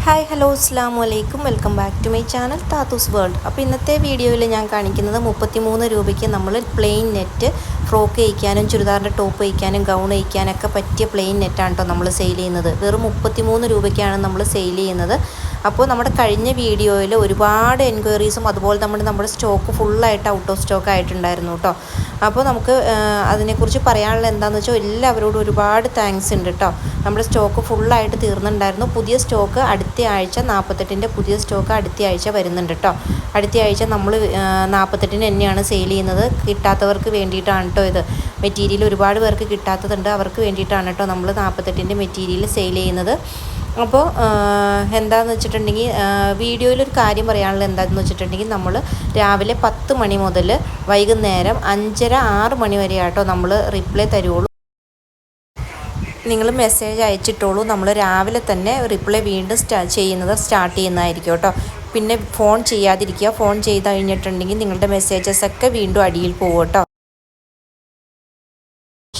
Hi hello അസ്സാം വലൈക്കും welcome back to my channel താത്തൂസ് world അപ്പോൾ ഇന്നത്തെ വീഡിയോയിൽ ഞാൻ കാണിക്കുന്നത് മുപ്പത്തിമൂന്ന് രൂപയ്ക്ക് നമ്മൾ പ്ലെയിൻ നെറ്റ് ഫ്രോക്ക് തയ്ക്കാനും ചുരിദാറിന്റെ ടോപ്പ് തയ്ക്കാനും ഗൗൺ തയ്ക്കാനൊക്കെ പറ്റിയ പ്ലെയിൻ നെറ്റാണ് കേട്ടോ നമ്മൾ സെയിൽ ചെയ്യുന്നത്. വെറും മുപ്പത്തിമൂന്ന് രൂപയ്ക്കാണ് നമ്മൾ സെയിൽ ചെയ്യുന്നത്. അപ്പോൾ നമ്മുടെ കഴിഞ്ഞ വീഡിയോയിൽ ഒരുപാട് എൻക്വയറീസും അതുപോലെ നമ്മുടെ നമ്മുടെ സ്റ്റോക്ക് ഫുള്ളായിട്ട് ഔട്ട് ഓഫ് സ്റ്റോക്ക് ആയിട്ടുണ്ടായിരുന്നു കേട്ടോ അപ്പോൾ നമുക്ക് അതിനെക്കുറിച്ച് പറയാനുള്ള എന്താണെന്ന് വെച്ചാൽ എല്ലാവരോടും ഒരുപാട് താങ്ക്സ് ഉണ്ട് കേട്ടോ നമ്മുടെ സ്റ്റോക്ക് ഫുള്ളായിട്ട് തീർന്നിട്ടുണ്ടായിരുന്നു. പുതിയ സ്റ്റോക്ക് അടുത്ത ആഴ്ച നാൽപ്പത്തെട്ടിന്റെ പുതിയ സ്റ്റോക്ക് അടുത്ത ആഴ്ച വരുന്നുണ്ട് കേട്ടോ അടുത്ത ആഴ്ച നമ്മൾ നാൽപ്പത്തെട്ടിന് തന്നെയാണ് സെയിൽ ചെയ്യുന്നത്. കിട്ടാത്തവർക്ക് വേണ്ടിയിട്ടാണ് ഇത്. മെറ്റീരിയൽ ഒരുപാട് പേർക്ക് കിട്ടാത്തതുണ്ട്. അവർക്ക് വേണ്ടിയിട്ടാണ് കേട്ടോ നമ്മൾ നാൽപ്പത്തെട്ടിന്റെ മെറ്റീരിയൽ സെയിൽ ചെയ്യുന്നത്. അപ്പോൾ എന്താണെന്ന് വെച്ചിട്ടുണ്ടെങ്കിൽ വീഡിയോയിൽ ഒരു കാര്യം പറയാനുള്ളത് എന്താണെന്ന് വെച്ചിട്ടുണ്ടെങ്കിൽ നമ്മൾ രാവിലെ പത്ത് മണി മുതൽ വൈകുന്നേരം അഞ്ചര ആറ് മണി വരെ ആട്ടോ നമ്മൾ റിപ്ലൈ തരുള്ളൂ. നിങ്ങൾ മെസ്സേജ് അയച്ചിട്ടോളൂ. നമ്മൾ രാവിലെ തന്നെ റിപ്ലൈ വീണ്ടും സ്റ്റാ ചെയ്യുന്നത് സ്റ്റാർട്ട് ചെയ്യുന്നതായിരിക്കും കേട്ടോ. പിന്നെ ഫോൺ ചെയ്യാതിരിക്കുക. ഫോൺ ചെയ്ത് കഴിഞ്ഞിട്ടുണ്ടെങ്കിൽ നിങ്ങളുടെ മെസ്സേജസ് ഒക്കെ വീണ്ടും അടിയിൽ പോകും കേട്ടോ.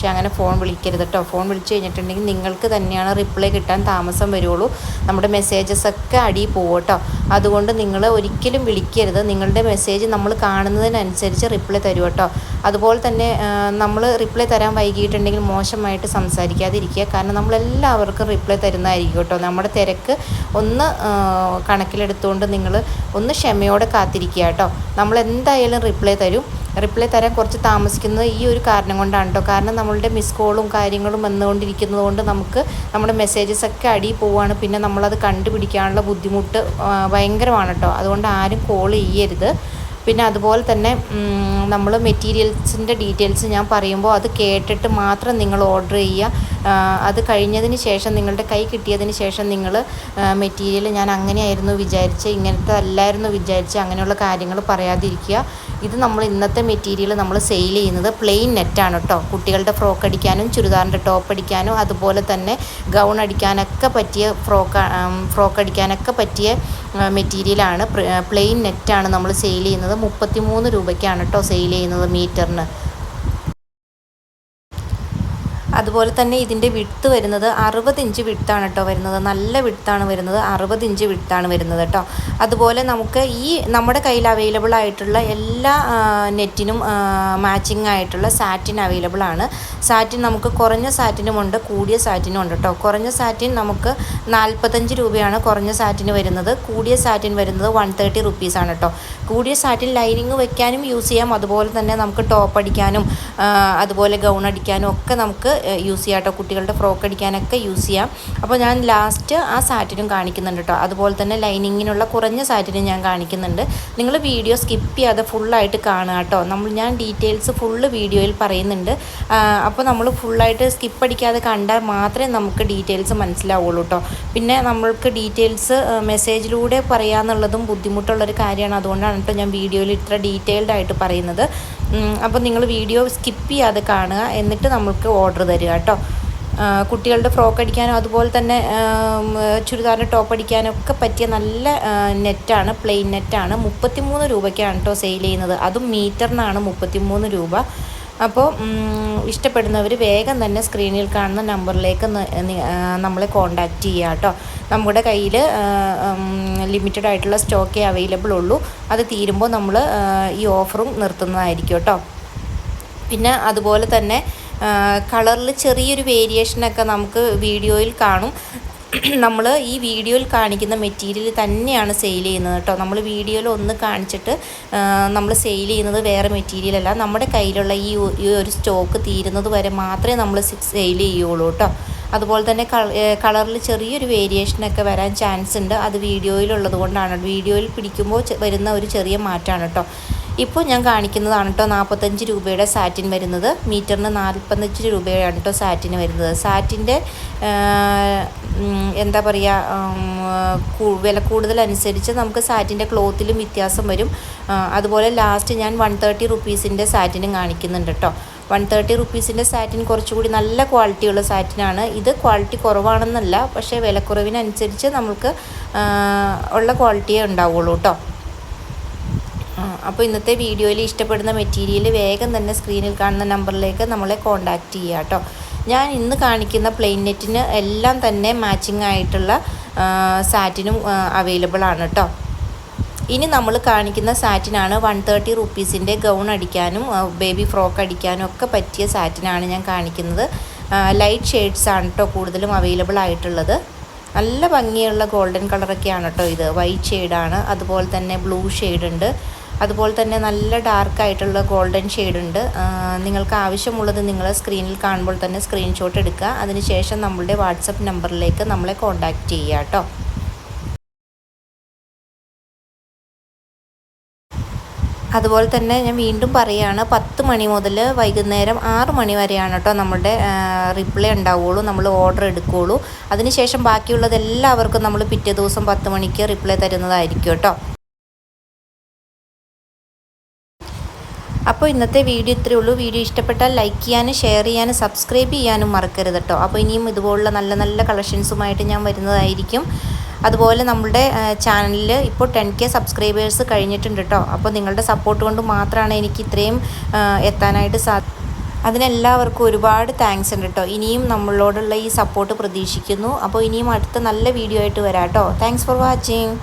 പക്ഷെ അങ്ങനെ ഫോൺ വിളിക്കരുത് കേട്ടോ. ഫോൺ വിളിച്ചു കഴിഞ്ഞിട്ടുണ്ടെങ്കിൽ നിങ്ങൾക്ക് തന്നെയാണ് റിപ്ലൈ കിട്ടാൻ താമസം വരുള്ളൂ. നമ്മുടെ മെസ്സേജസ് ഒക്കെ അടിയിൽ പോകും കേട്ടോ. അതുകൊണ്ട് നിങ്ങൾ ഒരിക്കലും വിളിക്കരുത്. നിങ്ങളുടെ മെസ്സേജ് നമ്മൾ കാണുന്നതിനനുസരിച്ച് റിപ്ലൈ തരും കേട്ടോ. അതുപോലെ തന്നെ നമ്മൾ റിപ്ലൈ തരാൻ വൈകിയിട്ടുണ്ടെങ്കിൽ മോശമായിട്ട് സംസാരിക്കാതിരിക്കുക. കാരണം നമ്മളെല്ലാവർക്കും റിപ്ലൈ തരുന്നതായിരിക്കും കേട്ടോ. നമ്മുടെ തിരക്ക് ഒന്ന് കണക്കിലെടുത്തുകൊണ്ട് നിങ്ങൾ ഒന്ന് ക്ഷമയോടെ കാത്തിരിക്കുക കേട്ടോ. നമ്മൾ എന്തായാലും റിപ്ലൈ തരും. റിപ്ലൈ തരാൻ കുറച്ച് താമസിക്കുന്നത് ഈ ഒരു കാരണം കൊണ്ടാണ് കേട്ടോ കാരണം നമ്മളുടെ മിസ് കോളും കാര്യങ്ങളും വന്നുകൊണ്ടിരിക്കുന്നത് കൊണ്ട് നമുക്ക് നമ്മുടെ മെസ്സേജസ് ഒക്കെ അടി പോവുകയാണ് പിന്നെ നമ്മളത് കണ്ടുപിടിക്കാനുള്ള ബുദ്ധിമുട്ട് ഭയങ്കരമാണ് കേട്ടോ അതുകൊണ്ട് ആരും കോൾ ചെയ്യരുത്. പിന്നെ അതുപോലെ തന്നെ നമ്മൾ മെറ്റീരിയൽസിന്റെ ഡീറ്റെയിൽസ് ഞാൻ പറയുമ്പോൾ അത് കേട്ടിട്ട് മാത്രം നിങ്ങൾ ഓർഡർ ചെയ്യുക. അത് കഴിഞ്ഞതിന് ശേഷം നിങ്ങളുടെ കൈ കിട്ടിയതിന് ശേഷം നിങ്ങൾ മെറ്റീരിയൽ ഞാൻ അങ്ങനെയായിരുന്നു വിചാരിച്ച് ഇങ്ങനത്തെ അല്ലായിരുന്നു വിചാരിച്ച് അങ്ങനെയുള്ള കാര്യങ്ങൾ പറയാതിരിക്കുക. ഇത് നമ്മൾ ഇന്നത്തെ മെറ്റീരിയൽ നമ്മൾ സെയിൽ ചെയ്യുന്നത് പ്ലെയിൻ നെറ്റാണ് കേട്ടോ. കുട്ടികളുടെ ഫ്രോക്ക് അടിക്കാനും ചുരിദാറിന്റെ ടോപ്പ് അടിക്കാനും അതുപോലെ തന്നെ ഗൗൺ അടിക്കാനൊക്കെ പറ്റിയ ഫ്രോക്ക് ഫ്രോക്ക് അടിക്കാനൊക്കെ പറ്റിയ മെറ്റീരിയലാണ് പ്ലെയിൻ നെറ്റാണ് നമ്മൾ സെയിൽ ചെയ്യുന്നത്. മുപ്പത്തി മൂന്ന് രൂപയ്ക്കാണ് കേട്ടോ സെയിൽ ചെയ്യുന്നത് മീറ്ററിന് അതുപോലെ തന്നെ ഇതിന്റെ വിട്ത് വരുന്നത് അറുപത് ഇഞ്ച് വിട്താണ് കേട്ടോ വരുന്നത്. നല്ല വിട്താണ് വരുന്നത്. അറുപത് ഇഞ്ച് വിട്താണ് വരുന്നത് കേട്ടോ. അതുപോലെ നമുക്ക് ഈ നമ്മുടെ കയ്യിൽ അവൈലബിൾ ആയിട്ടുള്ള എല്ലാ നെറ്റിനും മാച്ചിങ് ആയിട്ടുള്ള സാറ്റിൻ അവൈലബിൾ ആണ്. സാറ്റിൻ നമുക്ക് കുറഞ്ഞ സാറ്റിനും ഉണ്ട് കൂടിയ സാറ്റിനും ഉണ്ട് കേട്ടോ. കുറഞ്ഞ സാറ്റിൻ നമുക്ക് നാൽപ്പത്തഞ്ച് രൂപയാണ് കുറഞ്ഞ സാറ്റിന് വരുന്നത്. കൂടിയ സാറ്റിൻ വരുന്നത് വൺ തേർട്ടി റുപ്പീസാണ് കേട്ടോ. കൂടിയ സാറ്റിൻ ലൈനിങ് വെക്കാനും യൂസ് ചെയ്യാം. അതുപോലെ തന്നെ നമുക്ക് ടോപ്പ് അടിക്കാനും അതുപോലെ ഗൗൺ അടിക്കാനും ഒക്കെ നമുക്ക് യൂസ് ചെയ്യാം കേട്ടോ കുട്ടികളുടെ ഫ്രോക്ക് അടിക്കാനൊക്കെ യൂസ് ചെയ്യാം. അപ്പോൾ ഞാൻ ലാസ്റ്റ് ആ സാറ്റിനും കാണിക്കുന്നുണ്ട് കേട്ടോ അതുപോലെ തന്നെ ലൈനിങ്ങിനുള്ള കുറഞ്ഞ സാറ്റിനും ഞാൻ കാണിക്കുന്നുണ്ട്. നിങ്ങൾ വീഡിയോ സ്കിപ്പ് ചെയ്യാതെ ഫുള്ളായിട്ട് കാണുക കേട്ടോ നമ്മൾ ഞാൻ ഡീറ്റെയിൽസ് ഫുള്ള് വീഡിയോയിൽ പറയുന്നുണ്ട്. അപ്പോൾ നമ്മൾ ഫുള്ളായിട്ട് സ്കിപ്പ് അടിക്കാതെ കണ്ടാൽ മാത്രമേ നമുക്ക് ഡീറ്റെയിൽസ് മനസ്സിലാവുള്ളൂ കേട്ടോ പിന്നെ നമ്മൾക്ക് ഡീറ്റെയിൽസ് മെസ്സേജിലൂടെ പറയാമെന്നുള്ളതും ബുദ്ധിമുട്ടുള്ളൊരു കാര്യമാണ്. അതുകൊണ്ടാണ് കേട്ടോ ഞാൻ വീഡിയോയിൽ ഇത്ര ഡീറ്റെയിൽഡ് ആയിട്ട് പറയുന്നത്. അപ്പോൾ നിങ്ങൾ വീഡിയോ സ്കിപ്പ് ചെയ്യാതെ കാണുക. എന്നിട്ട് നമുക്ക് ഓർഡർ തരിക കേട്ടോ. കുട്ടികളുടെ ഫ്രോക്ക് അടിക്കാനും അതുപോലെ തന്നെ ചുരിദാറിന്റെ ടോപ്പ് അടിക്കാനും ഒക്കെ പറ്റിയ നല്ല നെറ്റാണ് പ്ലെയിൻ നെറ്റാണ് മുപ്പത്തിമൂന്ന് രൂപയ്ക്കാണ് കേട്ടോ സെയിൽ ചെയ്യുന്നത്. അതും മീറ്ററിനാണ് മുപ്പത്തിമൂന്ന് രൂപ. അപ്പോൾ ഇഷ്ടപ്പെടുന്നവർ വേഗം തന്നെ സ്ക്രീനിൽ കാണുന്ന നമ്പറിലേക്ക് നമ്മളെ കോണ്ടാക്റ്റ് ചെയ്യുക കേട്ടോ നമ്മുടെ കയ്യിൽ ലിമിറ്റഡ് ആയിട്ടുള്ള സ്റ്റോക്കേ അവൈലബിൾ ഉള്ളൂ. അത് തീരുമ്പോൾ നമ്മൾ ഈ ഓഫറും നിർത്തുന്നതായിരിക്കും കേട്ടോ. പിന്നെ അതുപോലെ തന്നെ കളറിൽ ചെറിയൊരു വേരിയേഷനൊക്കെ നമുക്ക് വീഡിയോയിൽ കാണും. നമ്മൾ ഈ വീഡിയോയിൽ കാണിക്കുന്ന മെറ്റീരിയൽ തന്നെയാണ് സെയിൽ ചെയ്യുന്നത് കേട്ടോ. നമ്മൾ വീഡിയോയിൽ ഒന്ന് കാണിച്ചിട്ട് നമ്മൾ സെയിൽ ചെയ്യുന്നത് വേറെ മെറ്റീരിയൽ അല്ല. നമ്മുടെ കയ്യിലുള്ള ഈ ഒരു സ്റ്റോക്ക് തീരുന്നത് വരെ മാത്രമേ നമ്മൾ സെയിൽ ചെയ്യുള്ളൂ കേട്ടോ. അതുപോലെ തന്നെ കളറിൽ ചെറിയൊരു വേരിയേഷനൊക്കെ വരാൻ ചാൻസ് ഉണ്ട്. അത് വീഡിയോയിലുള്ളത് കൊണ്ടാണ്. വീഡിയോയിൽ പിടിക്കുമ്പോൾ വരുന്ന ഒരു ചെറിയ മാറ്റമാണ് കേട്ടോ. ഇപ്പോൾ ഞാൻ കാണിക്കുന്നതാണ് കേട്ടോ നാൽപ്പത്തഞ്ച് രൂപയുടെ സാറ്റിൻ വരുന്നത്. മീറ്ററിന് നാൽപ്പത്തഞ്ച് രൂപയാണ് കേട്ടോ സാറ്റിന് വരുന്നത്. സാറ്റിന്റെ എന്താ പറയുക വില കൂടുതലനുസരിച്ച് നമുക്ക് സാറ്റിന്റെ ക്ലോത്തിലും വ്യത്യാസം വരും. അതുപോലെ ലാസ്റ്റ് ഞാൻ വൺ തേർട്ടി റുപ്പീസിന്റെ സാറ്റിനും കാണിക്കുന്നുണ്ട് കേട്ടോ. വൺ തേർട്ടി റുപ്പീസിന്റെ സാറ്റിൻ കുറച്ചുകൂടി നല്ല ക്വാളിറ്റിയുള്ള സാറ്റിനാണ്. ഇത് ക്വാളിറ്റി കുറവാണെന്നല്ല പക്ഷേ വിലക്കുറവിനനുസരിച്ച് നമുക്ക് ഉള്ള ക്വാളിറ്റിയേ ഉണ്ടാവുള്ളൂ കേട്ടോ. അപ്പോൾ ഇന്നത്തെ വീഡിയോയിൽ ഇഷ്ടപ്പെടുന്ന മെറ്റീരിയൽ വേഗം തന്നെ സ്ക്രീനിൽ കാണുന്ന നമ്പറിലേക്ക് നമ്മളെ കോൺടാക്റ്റ് ചെയ്യുക കേട്ടോ. ഞാൻ ഇന്ന് കാണിക്കുന്ന പ്ലെയിൻ നെറ്റിന് എല്ലാം തന്നെ മാച്ചിങ് ആയിട്ടുള്ള സാറ്റിനും അവൈലബിൾ ആണ് കേട്ടോ. ഇനി നമ്മൾ കാണിക്കുന്ന സാറ്റിനാണ് വൺ തേർട്ടി റുപ്പീസിന്റെ ഗൗൺ അടിക്കാനും ബേബി ഫ്രോക്ക് അടിക്കാനും ഒക്കെ പറ്റിയ സാറ്റിനാണ് ഞാൻ കാണിക്കുന്നത്. ലൈറ്റ് ഷെയ്ഡ്സ് ആണ് കേട്ടോ കൂടുതലും അവൈലബിൾ ആയിട്ടുള്ളത്. നല്ല ഭംഗിയുള്ള ഗോൾഡൻ കളറൊക്കെയാണ് കേട്ടോ ഇത്. വൈറ്റ് ഷെയ്ഡാണ് അതുപോലെ തന്നെ ബ്ലൂ ഷെയ്ഡ് ഉണ്ട്. അതുപോലെ തന്നെ നല്ല ഡാർക്ക് ആയിട്ടുള്ള ഗോൾഡൻ ഷെയ്ഡ് ഉണ്ട്. നിങ്ങൾക്ക് ആവശ്യമുള്ളത് നിങ്ങൾ സ്ക്രീനിൽ കാണുമ്പോൾ തന്നെ സ്ക്രീൻഷോട്ട് എടുക്കുക. അതിനുശേഷം നമ്മളുടെ വാട്സപ്പ് നമ്പറിലേക്ക് നമ്മളെ കോൺടാക്റ്റ് ചെയ്യുക കേട്ടോ. അതുപോലെ തന്നെ ഞാൻ വീണ്ടും പറയുകയാണ് പത്ത് മണി മുതൽ വൈകുന്നേരം ആറ് മണി വരെയാണ് കേട്ടോ നമ്മുടെ റിപ്ലൈ ഉണ്ടാവുകയുള്ളൂ നമ്മൾ ഓർഡർ എടുക്കുകയുള്ളൂ. അതിനുശേഷം ബാക്കിയുള്ളത് എല്ലാവർക്കും നമ്മൾ പിറ്റേ ദിവസം പത്ത് മണിക്ക് റിപ്ലൈ തരുന്നതായിരിക്കും കേട്ടോ. അപ്പോൾ ഇന്നത്തെ വീഡിയോ ഇത്രയേ ഉള്ളൂ. വീഡിയോ ഇഷ്ടപ്പെട്ടാൽ ലൈക്ക് ചെയ്യാനും ഷെയർ ചെയ്യാനും സബ്സ്ക്രൈബ് ചെയ്യാനും മറക്കരുത് കേട്ടോ. അപ്പോൾ ഇനിയും ഇതുപോലുള്ള നല്ല നല്ല കളക്ഷൻസുമായിട്ട് ഞാൻ വരുന്നതായിരിക്കും. അതുപോലെ നമ്മുടെ ചാനലിൽ ഇപ്പോൾ ടെൻ കെ സബ്സ്ക്രൈബേഴ്സ് കഴിഞ്ഞിട്ടുണ്ട് കേട്ടോ. അപ്പോൾ നിങ്ങളുടെ സപ്പോർട്ട് കൊണ്ട് മാത്രമാണ് എനിക്ക് ഇത്രയും എത്താനായിട്ട് സാ അതിനെല്ലാവർക്കും ഒരുപാട് താങ്ക്സ് ഉണ്ട് കേട്ടോ. ഇനിയും നമ്മളോടുള്ള ഈ സപ്പോർട്ട് പ്രതീക്ഷിക്കുന്നു. അപ്പോൾ ഇനിയും അടുത്ത നല്ല വീഡിയോ ആയിട്ട് വരാം കേട്ടോ. Thanks for watching.